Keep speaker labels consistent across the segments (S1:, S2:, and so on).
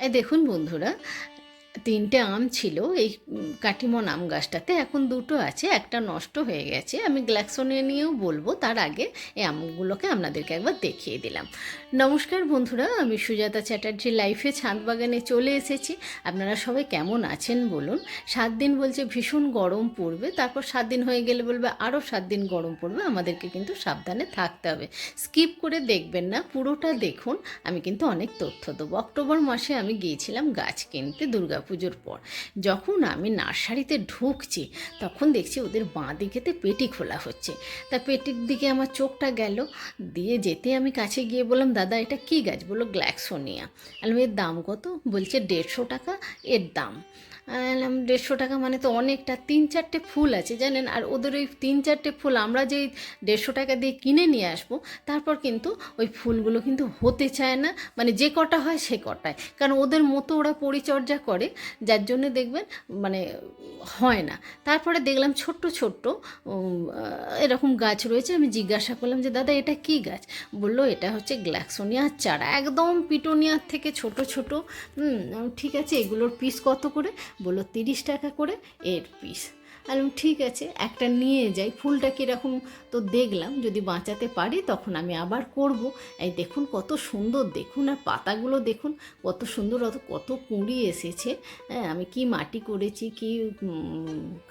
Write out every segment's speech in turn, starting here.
S1: এই দেখুন বন্ধুরা তিনটে আম ছিল, এই কাটিমন আম গাছটাতে। এখন দুটো আছে, একটা নষ্ট হয়ে গেছে। আমি গ্ল্যাক্সোনিয়া নিয়েও বলব, তার আগে এই আমগুলোকে আপনাদেরকে একবার দেখিয়ে দিলাম। নমস্কার বন্ধুরা, আমি সুজাতা চ্যাটার্জি লাইফে ছাদ বাগানে চলে এসেছি। আপনারা সবাই কেমন আছেন বলুন? সাত দিন বলছে ভীষণ গরম পড়বে, তারপর সাত দিন হয়ে গেলে বলবে আরও সাত দিন গরম পড়বে, আমাদেরকে কিন্তু সাবধানে থাকতে হবে। স্কিপ করে দেখবেন না, পুরোটা দেখুন, আমি কিন্তু অনেক তথ্য দেবো। অক্টোবর মাসে আমি গিয়েছিলাম গাছ কিনতে দুর্গাপুজোর পর। যখন আমি নার্সারিতে ঢুকছি, তখন দেখছি ওদের বাঁ দিকেতে পেটি খোলা হচ্ছে। তা পেটির দিকে আমার চোখটা গেল। দিয়ে যেতে আমি কাছে গিয়ে বললাম, দাদা, এটা কী গাছ? বলল, গ্ল্যাক্সোনিয়া। আমি এর দাম কত? বলছে, দেড়শো টাকা এর দাম। দেড়শো টাকা মানে তো অনেকটা। তিন চারটে ফুল আছে, জানেন? আর ওদের ওই তিন চারটে ফুল আমরা যেই দেড়শো টাকা দিয়ে কিনে নিয়ে আসব, তারপর কিন্তু ওই ফুলগুলো কিন্তু হতে চায় না। মানে যে কটা হয় সে কটায়। কারণ ওদের মতো ওরা পরিচর্যা করে যার জন্য দেখবেন মানে হয় না। তারপরে দেখলাম ছোট্ট ছোট্ট এরকম গাছ রয়েছে। আমি জিজ্ঞাসা করলাম যে, দাদা, এটা কি গাছ? বলল, এটা হচ্ছে গ্ল্যাক্সোনিয়ার চারা। একদম পিটোনিয়ার থেকে ছোট ছোট ঠিক আছে, এগুলোর পিস কত করে? বলল, তিরিশ টাকা করে এর পিস বললাম, ঠিক আছে একটা নিয়ে যাই। ফুলটা কীরকম তো দেখলাম যদি বাঁচাতে পারি তখন আমি আবার করব। এই দেখুন কত সুন্দর দেখুন আর পাতাগুলো দেখুন কত সুন্দর অত কত কুঁড়ি এসেছে। হ্যাঁ আমি কি মাটি করেছি কি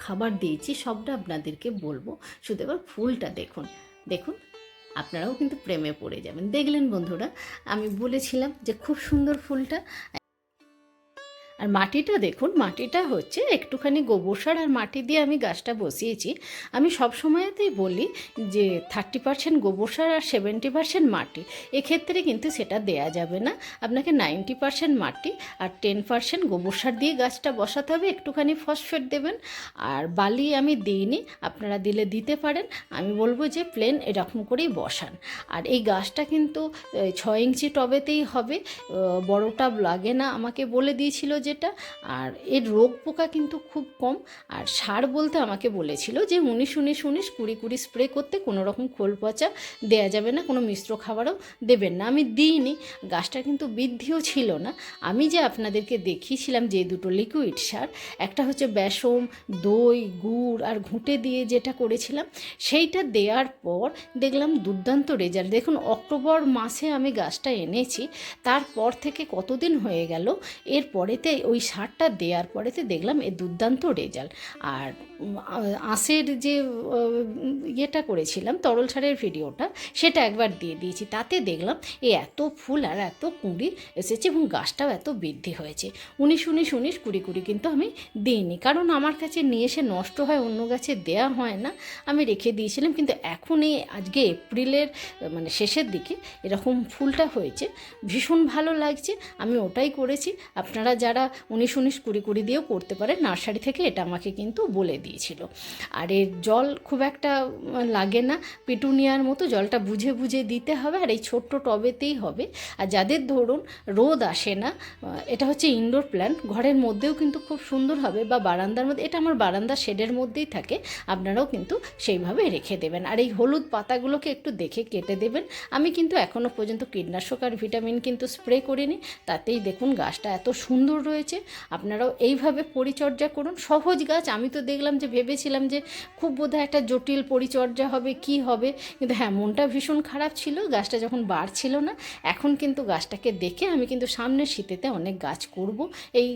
S1: খাবার দিয়েছি সবটা আপনাদেরকে বলব। শুধু এবার ফুলটা দেখুন। দেখুন আপনারাও কিন্তু প্রেমে পড়ে যাবেন। দেখলেন বন্ধুরা আমি বলেছিলাম যে খুব সুন্দর ফুলটা। আর মাটিটা দেখুন, মাটিটা হচ্ছে একটুখানি গোবর সার আর মাটি দিয়ে আমি গাছটা বসিয়েছি। আমি সব সময়তেই বলি যে থার্টি পার্সেন্ট গোবর সার আর সেভেন্টি পার্সেন্ট মাটি। এক্ষেত্রে কিন্তু সেটা দেয়া যাবে না। আপনাকে নাইনটি পার্সেন্ট মাটি আর টেন পার্সেন্ট গোবর সার দিয়ে গাছটা বসাতে হবে। একটুখানি ফসফেট দেবেন। আর বালি আমি দিইনি, আপনারা দিলে দিতে পারেন। আমি বলব যে প্লেন এরকম করেই বসান। আর এই গাছটা কিন্তু ছয় ইঞ্চি টবেতেই হবে। বড়টা লাগে না। আমাকে বলে দিয়েছিল যেটা, আর এর রোগ পোকা কিন্তু খুব কম। আর সার বলতে আমাকে বলেছিল যে, উনিশ উনিশ উনিশ, কুড়ি কুড়ি স্প্রে করতে কোনো রকম খোল পচা দেওয়া যাবে না, কোনো মিশ্র খাবারও দেবেন না। আমি দিইনি গাছটা কিন্তু বৃদ্ধিও ছিল না। আমি যে আপনাদেরকে দেখিয়েছিলাম যে দুটো লিকুইড সার, একটা হচ্ছে বেসম দই, গুড় আর ঘুঁটে দিয়ে যেটা করেছিলাম, সেইটা দেওয়ার পর দেখলাম দুর্দান্ত রেজাল্ট দেখুন, অক্টোবর মাসে আমি গাছটা এনেছি, তারপর থেকে কতদিন হয়ে গেল, এর পরেতে ওই সারটা দেওয়ার পরেতে দেখলাম এ দুর্দান্ত রেজাল্ট আর আঁশের যে ইয়েটা করেছিলাম, তরল সারের ভিডিওটা, সেটা একবার দিয়ে দিয়েছি। তাতে দেখলাম এ এত ফুল আর এত কুঁড়ি এসেছে এবং গাছটাও এত বৃদ্ধি হয়েছে। উনিশ উনিশ উনিশ, কুড়ি কুড়ি কিন্তু আমি দিইনি। কারণ আমার কাছে নিয়ে এসে নষ্ট হয়, অন্য গাছে দেয়া হয় না। আমি রেখে দিয়েছিলাম, কিন্তু এখন এই আজকে এপ্রিলের মানে শেষের দিকে এরকম ফুলটা হয়েছে। ভীষণ ভালো লাগছে, আমি ওটাই করেছি। আপনারা যারা উনিশ উনিশ, কুড়ি কুড়ি দিয়েও করতে পারেন, নার্সারি থেকে এটা আমাকে কিন্তু বলে দিয়েছিল। আর এর জল খুব একটা লাগে না। পিটুনিয়ার মতো জলটা বুঝে বুঝে দিতে হবে, আর এই ছোট্ট টবেতেই হবে। আর যাদের ধরুন রোদ আসে না এটা হচ্ছে ইনডোর প্ল্যান্ট ঘরের মধ্যেও কিন্তু খুব সুন্দর হবে বা বারান্দার মধ্যে, এটা আমার বারান্দা শেডের মধ্যেই থাকে, আপনারাও কিন্তু সেইভাবে রেখে দেবেন। আর এই হলুদ পাতাগুলোকে একটু দেখে কেটে দেবেন। আমি কিন্তু এখনও পর্যন্ত কীটনাশক আর ভিটামিন কিন্তু স্প্রে করিনি, তাতেই দেখুন গাছটা এত সুন্দর রয়েছে। আপনারাও এইভাবে পরিচর্যা করুন। সহজ গাছ, আমি তো দেখলাম যে, ভেবেছিলাম যে খুব বোধহয় একটা জটিল পরিচর্যা হবে, কি হবে? কিন্তু হ্যাঁ মনটা ভীষণ খারাপ ছিল, গাছটা যখন বাড়ছিল না, এখন কিন্তু গাছটাকে দেখে আমি কিন্তু সামনের শীতেতে অনেক গাছ করব এই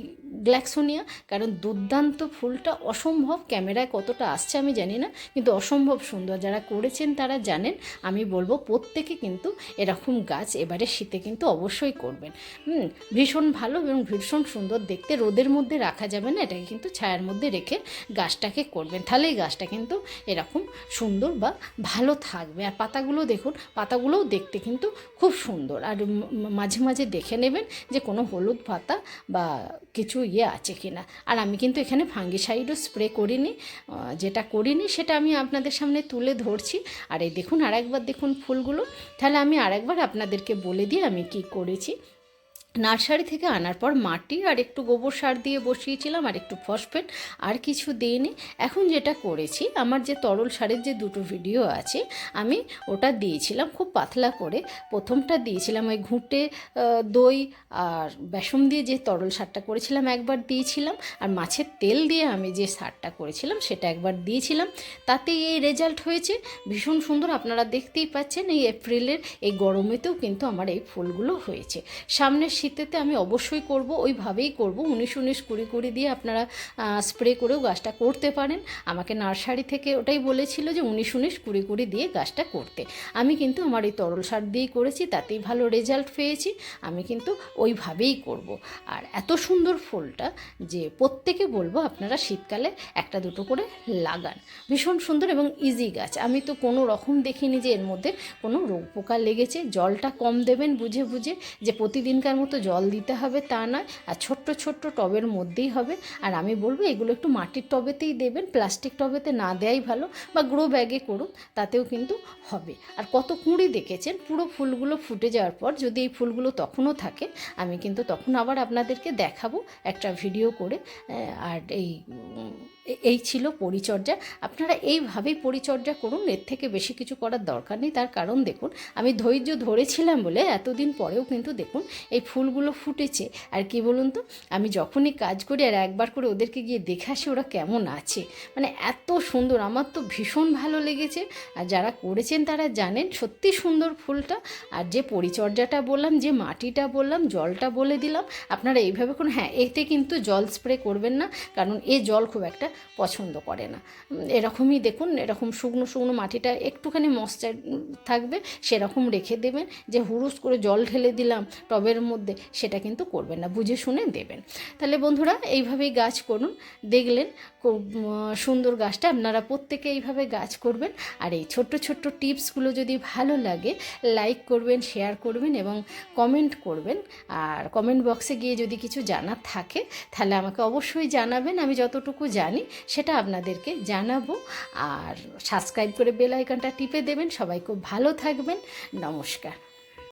S1: গ্ল্যাক্সোনিয়া, কারণ দুর্দান্ত ফুলটা অসম্ভব, ক্যামেরায় কতটা আসছে আমি জানি না, কিন্তু অসম্ভব সুন্দর। যারা করেছেন তারা জানেন, আমি বলব প্রত্যেকে কিন্তু এরকম গাছ এবারে শীতে কিন্তু অবশ্যই করবেন। হুম, ভীষণ ভালো এবং ভীষণ সুন্দর দেখতে, রোদের মধ্যে রাখা যাবে না, এটাকে কিন্তু ছায়ার মধ্যে রেখে গাছটাকে করবেন তাহলে এই গাছটা কিন্তু এরকম সুন্দর বা ভালো থাকবে। আর পাতাগুলো দেখুন, পাতাগুলোও দেখতে কিন্তু খুব সুন্দর। আর মাঝে মাঝে দেখে নেবেন যে কোনো হলুদ পাতা বা কিছু ইয়ে আছে কি না আর আমি কিন্তু এখানে ফাঙ্গিসাইডও স্প্রে করিনি যেটা করিনি সেটা আমি আপনাদের সামনে তুলে ধরছি। আর এই দেখুন আরেকবার দেখুন ফুলগুলো। তাহলে আমি আরেকবার আপনাদেরকে বলে দিই আমি কি করেছি। নার্সারি থেকে আনার পর মাটি আর একটু গোবর সার দিয়ে বসিয়েছিলাম আর একটু ফসফেট, আর কিছু দিইনি। এখন যেটা করেছি, আমার যে তরল সারের যে দুটো ভিডিও আছে, আমি ওটা দিয়েছিলাম খুব পাতলা করে। প্রথমটা দিয়েছিলাম ওই ঘুঁটে দই আর বেসন দিয়ে যে তরল সারটা করেছিলাম একবার দিয়েছিলাম, আর মাছের তেল দিয়ে আমি যে সারটা করেছিলাম সেটা একবার দিয়েছিলাম। তাতে এই রেজাল্ট হয়েছে, ভীষণ সুন্দর আপনারা দেখতেই পাচ্ছেন, এই এপ্রিলের এই গরমেতেও কিন্তু আমার এই ফুলগুলো হয়েছে। সামনের শীতেতে আমি অবশ্যই করব, ওইভাবেই করব। উনিশ উনিশ কুড়ি কুড়ি দিয়ে আপনারা স্প্রে করেও গাছটা করতে পারেন। আমাকে নার্সারি থেকে ওটাই বলেছিল যে উনিশ উনিশ কুড়ি কুড়ি দিয়ে গাছটা করতে। আমি কিন্তু আমার এই তরল সার দিয়েই করেছি, তাতেই ভালো রেজাল্ট পেয়েছি, আমি কিন্তু ওইভাবেই করব। আর এত সুন্দর ফুলটা যে প্রত্যেকে বলব আপনারা শীতকালে একটা দুটো করে লাগান। ভীষণ সুন্দর এবং ইজি গাছ। আমি তো কোনো রকম দেখিনি যে এর মধ্যে কোনো রোগ পোকা লেগেছে, জলটা কম দেবেন বুঝে বুঝে যে প্রতিদিনকার মতো জল দিতে হবে তা নয়, আর ছোট্ট ছোট্ট টবের মধ্যেই হবে। আর আমি বলব, এগুলো একটু মাটির টবেতেই দেবেন, প্লাস্টিক টবেতে না দেয়াই ভালো, বা গ্রো ব্যাগে করুন, তাতেও কিন্তু হবে। আর কত কুঁড়ি দেখেছেন, পুরো ফুলগুলো ফুটে যাওয়ার পর যদি এই ফুলগুলো তখনও থাকে, আমি কিন্তু তখন আবার আপনাদেরকে দেখাবো একটা ভিডিও করে আর এই এই ছিল পরিচর্যা। আপনারা এইভাবেই পরিচর্যা করুন, এর থেকে বেশি কিছু করার দরকার নেই। তার কারণ দেখুন, আমি ধৈর্য ধরেছিলাম বলে এতদিন পরেও কিন্তু দেখুন, এই ফুলগুলো ফুটেছে। আর কি বলুন তো, আমি যখনই কাজ করি আর একবার করে ওদেরকে গিয়ে দেখে আসি ওরা কেমন আছে। মানে এত সুন্দর, আমার তো ভীষণ ভালো লেগেছে। আর যারা করেছেন তারা জানেন, সত্যি সুন্দর ফুলটা। আর যে পরিচর্যাটা বললাম, যে মাটিটা বললাম, জলটা বলে দিলাম, আপনারা এইভাবে করুন। হ্যাঁ এতে কিন্তু জল স্প্রে করবেন না, কারণ এ জল খুব একটা পছন্দ করে না। এরকমই দেখুন, এরকম শুকনো শুকনো মাটিটা একটুখানি মশ্চার থাকবে, সেরকম রেখে দেবেন। যে হুরুস করে জল ঢেলে দিলাম টবের মধ্যে, সেটা কিন্তু করবেন না, বুঝে শুনে দেবেন। তাহলে বন্ধুরা, এইভাবেই গাছ করুন, দেখলেন খুব সুন্দর গাছটা, আপনারা প্রত্যেকে এইভাবে গাছ করবেন। আর এই ছোট্ট ছোট্ট টিপসগুলো যদি ভালো লাগে, লাইক করবেন, শেয়ার করবেন এবং কমেন্ট করবেন। আর কমেন্ট বক্সে গিয়ে যদি কিছু জানার থাকে, তাহলে আমাকে অবশ্যই জানাবেন, আমি যতটুকু জানি। সেটা আপনাদেরকে জানাব। আর সাবস্ক্রাইব করে বেল আইকনটা টিপে দেবেন। সবাই খুব ভালো থাকবেন। নমস্কার।